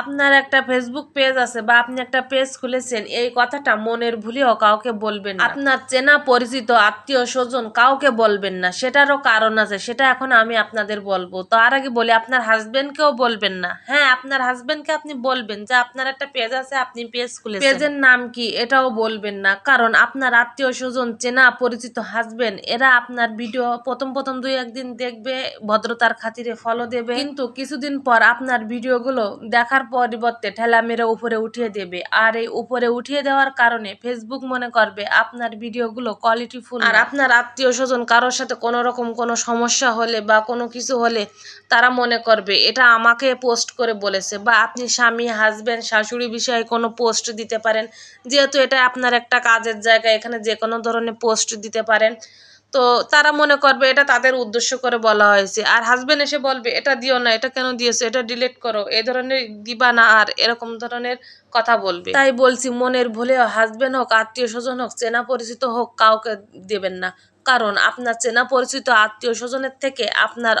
আপনার একটা Facebook page আছে বা আপনি একটা পেজ খুলেছেন, এই কথাটা মনের ভুলেও কাউকে বলবেন আপনার চেনা পরিচিত, আত্মীয়, স্বজন কাউকে বলবেন না। সেটারও কারণ আছে, সেটা এখন আমি আপনাদের বলব। তার আগে বলি, আপনার হাজবেন্ডকেও বলবেন না। হ্যাঁ আপনার হাজবেন্ডকে আপনি বলবেন যে, আপনার একটা পেজ আছে, আপনি পেজ খুলে পেজের নাম কি? এটাও বলবেন না। কারণ আপনার আত্মীয়, স্বজন, চেনা, পরিচিত হাজবেন্ড এরা আপনার ভিডিও প্রথম প্রথম দুই একদিন দেখবে, ভদ্রতার খাতিরে ফলো দেবে। কিন্তু কিছুদিন পর আপনার ভিডিওগুলো দেখার পরিবর্তে ঠেলা মেরে উপরে উঠিয়ে দেবে। আর এই উপরে উঠিয়ে দেওয়ার কারণে ফেসবুক মনে করবে আপনার ভিডিওগুলো কোয়ালিটিফুল আর আপনার আত্মীয় স্বজন কারোর সাথে কোনো রকম কোনো সমস্যা হলে বা কোনো কিছু হলে তারা মনে করবে, এটা আমাকে পোস্ট করে বলেছে বা আপনি স্বামী হাজব্যান্ড শাশুড়ি বিষয়ে কোনো পোস্ট দিতে পারেন। যেহেতু এটা আপনার একটা কাজের জায়গা, এখানে যে কোনো ধরনের পোস্ট দিতে পারেন। তো তারা মনে করবে এটা তাদের উদ্দেশ্য করে বলা হয়েছে। আর হাজবেন্ড এসে বলবে, এটা দিও না, এটা কেন দিয়েছ? এটা ডিলিট করো। এ ধরনের দিবা না আর এরকম ধরনের কথা বলবে। তাই বলছি, মনের ভুলেও হাজবেন্ড হোক, আত্মীয় স্বজন হোক, চেনা পরিচিত হোক, কাউকে দেবেন না। কারণ আপনার চেনা পরিচিত আত্মীয় স্বজনের থেকে আপনার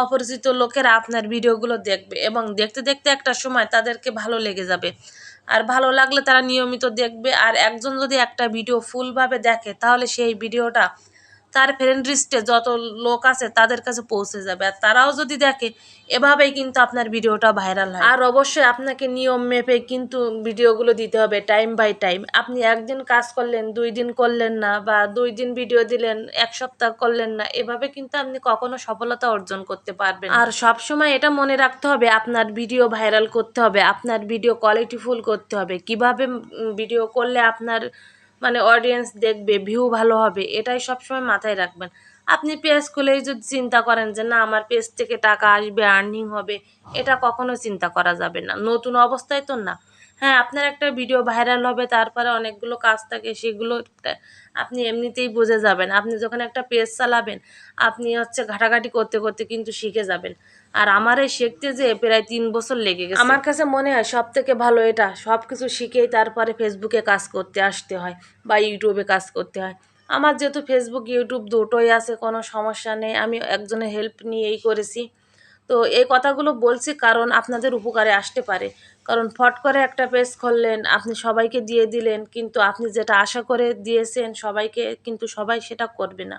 অপরিচিত লোকেরা আপনার ভিডিওগুলো দেখবে এবং দেখতে দেখতে একটা সময় তাদেরকে ভালো লেগে যাবে। আর ভালো লাগলে তারা নিয়মিত দেখবে। আর একজন যদি একটা ভিডিও ফুলভাবে দেখে, তাহলে সেই ভিডিওটা তার ফ্রেন্ড লিস্টে যত লোক আছে তাদের কাছে পৌঁছে যাবে। আর তারাও যদি দেখে, এভাবেই কিন্তু আপনার ভিডিওটা ভাইরাল হয়। আর অবশ্যই আপনাকে নিয়ম মেপে কিন্তু ভিডিওগুলো দিতে হবে টাইম বাই টাইম আপনি একদিন কাজ করলেন, দুই দিন করলেন না বা দুই দিন ভিডিও দিলেন, এক সপ্তাহ করলেন না, এভাবে কিন্তু আপনি কখনো সফলতা অর্জন করতে পারবেন আর সব সময় এটা মনে রাখতে হবে, আপনার ভিডিও ভাইরাল করতে হবে, আপনার ভিডিও কোয়ালিটিফুল করতে হবে। কীভাবে ভিডিও করলে আপনার মানে অডিয়েন্স দেখবে ভিউ ভালো হবে, এটাই সবসময় মাথায় রাখবেন। আপনি পেজ খুলেই যদি চিন্তা করেন যে, না, আমার পেজ থেকে টাকা আসবে আর্নিং হবে, এটা কখনো চিন্তা করা যাবে না। নতুন অবস্থায় তো না। হ্যাঁ আপনার একটা ভিডিও ভাইরাল হবে, তারপরে অনেকগুলো কাজ থাকে, সেগুলো আপনি এমনিতেই বুঝে যাবেন। আপনি যখন একটা পেজ চালাবেন, আপনি হচ্ছে ঘাটাঘাটি করতে করতে কিন্তু শিখে যাবেন। আর আমার এই শিখতে যে প্রায় তিন বছর লেগে গেছে। আমার কাছে মনে হয় সব থেকে ভালো এটা সব কিছু শিখেই তারপরে ফেসবুকে কাজ করতে আসতে হয়, বা ইউটিউবে কাজ করতে হয়। আমার যেহেতু ফেসবুক ইউটিউব দুটোই আছে, কোনো সমস্যা নেই। আমি একজনের হেল্প নিয়েই করেছি। তো এই কথাগুলো বলছি কারণ আপনাদের উপকারে আসতে পারে। কারণ ফট করে একটা পেজ খুললেন, আপনি সবাইকে দিয়ে দিলেন, কিন্তু আপনি যেটা আশা করে দিয়েছেন, সবাইকে কিন্তু সবাই সেটা করবে না।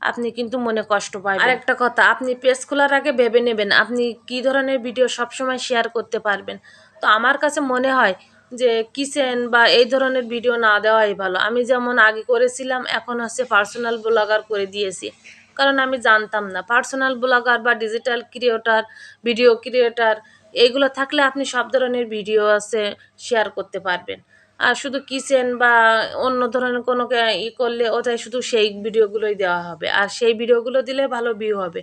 আপনি কিন্তু মনে কষ্ট পাবেন আর একটা কথা, আপনি পেজ খোলার আগে ভেবে নেবেন, আপনি কি ধরনের ভিডিও সবসময় শেয়ার করতে পারবেন। তো আমার কাছে মনে হয় যে কিচেন বা এই ধরনের ভিডিও না দেওয়াই ভালো। আমি যেমন আগে করেছিলাম, এখন হচ্ছে পার্সোনাল ব্লগার করে দিয়েছি। কারণ আমি জানতাম না। পার্সোনাল ব্লগার বা ডিজিটাল ক্রিয়েটার ভিডিও ক্রিয়েটার এইগুলো থাকলে আপনি সব ধরনের ভিডিও আছে শেয়ার করতে পারবেন। আর শুধু কিচেন বা অন্য ধরনের কোনো ই করলে ওটাই শুধু সেই ভিডিওগুলোই দেওয়া হবে। আর সেই ভিডিওগুলো দিলে ভালো ভিউ হবে।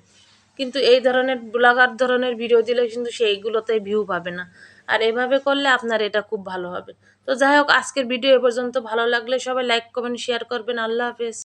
কিন্তু এই ধরনের ব্লগার ধরনের ভিডিও দিলে কিন্তু সেইগুলোতে ভিউ পাবে না। আর এভাবে করলে আপনার এটা খুব ভালো হবে। তো যাই হোক, আজকের ভিডিও এ পর্যন্ত ভালো লাগলে সবাই লাইক কমেন্ট শেয়ার করবেন। আল্লাহ হাফেজ।